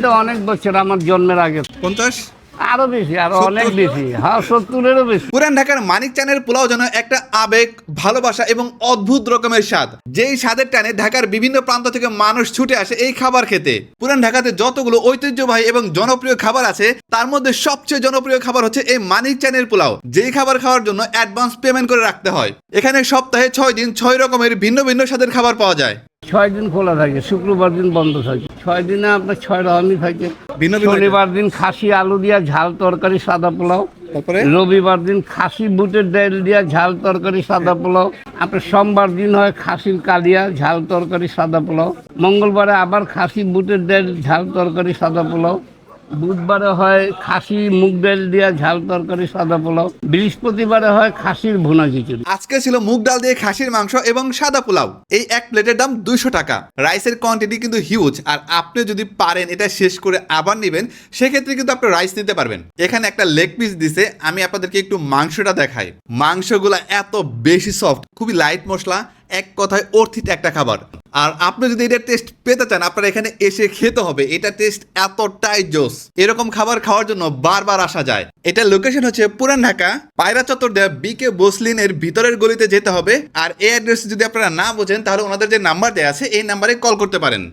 এটা অনেক বছর আমার জন্মের আগে। পঞ্চাশ? আরও বেশি আরও অনেক বেশি। হ্যাঁ সত্তরেরও বেশি। পুরান ঢাকার মানিক চানের পোলাও যেন একটা আবেগ ভালোবাসা এবং অদ্ভুত রকমের স্বাদ। যেই স্বাদের টানে ঢাকার বিভিন্ন প্রান্ত থেকে মানুষ ছুটে আসে এই খাবার খেতে। পুরান ঢাকাতে যতগুলো ঐতিহ্যবাহী এবং জনপ্রিয় খাবার আছে তার মধ্যে সবচেয়ে জনপ্রিয় খাবার হচ্ছে এই মানিক চানের পোলাও। যেই খাবার খাওয়ার জন্য অ্যাডভান্স পেমেন্ট করে রাখতে হয়। এখানে সপ্তাহে ছয় দিন ছয় রকমের ভিন্ন ভিন্ন স্বাদের খাবার পাওয়া যায়। ছয় দিন খোলা থাকে শুক্রবার দিন বন্ধ থাকে। ছয় দিনে আপনার ছয় রকমই থাকে। শনিবার দিন খাসি আলু দিয়া ঝাল তরকারি সাদা পোলাও। রবিবার দিন খাসি বুটের ডাল দিয়া ঝাল তরকারি সাদা পোলাও। আপনার সোমবার দিন হয় খাসির কালিয়া ঝাল তরকারি সাদা পোলাও। মঙ্গলবারে আবার খাসি বুটের ডাল ঝাল তরকারি সাদা পোলাও। বুধবারে হয় খাসি, মুগ ডাল দিয়ে ঝাল তরকারি, সাদা পোলাও। বৃহস্পতিবারে হয় খাসির ভুনা খিচুড়ি। আজকে ছিল মুগ ডাল দিয়ে খাসির মাংস এবং সাদা পোলাও। এই এক প্লেটের দাম দুইশো টাকা। রাইসের কোয়ান্টিটি কিন্তু হিউজ আর আপনি যদি পারেন এটা শেষ করে আবার নেবেন, সেক্ষেত্রে কিন্তু আপনি রাইস নিতে পারবেন। এখানে একটা লেগ পিস দিছে, আমি আপনাদেরকে একটু মাংসটা দেখাই। মাংসগুলা এত বেশি সফট খুবই লাইট মশলা, এক কথায় অর্থিত একটা খাবার। আর আপনি যদি এটা টেস্ট পেতে চান, আপনার এখানে এসে খেতে হবে। এটা টেস্ট এতটাই জোস। এরকম খাবার খাওয়ার জন্য বারবার আসা যায়। এটা লোকেশন হচ্ছে পুরান ঢাকা। পায়রা চত্বর কে বিকে বসলিনের ভিতরের গলিতে যেতে হবে। আর এই অ্যাড্রেস যদি আপনারা না বোঝেন, তাহলে ওনাদের যে নাম্বার দেওয়া আছে, এই নাম্বারে কল করতে পারেন।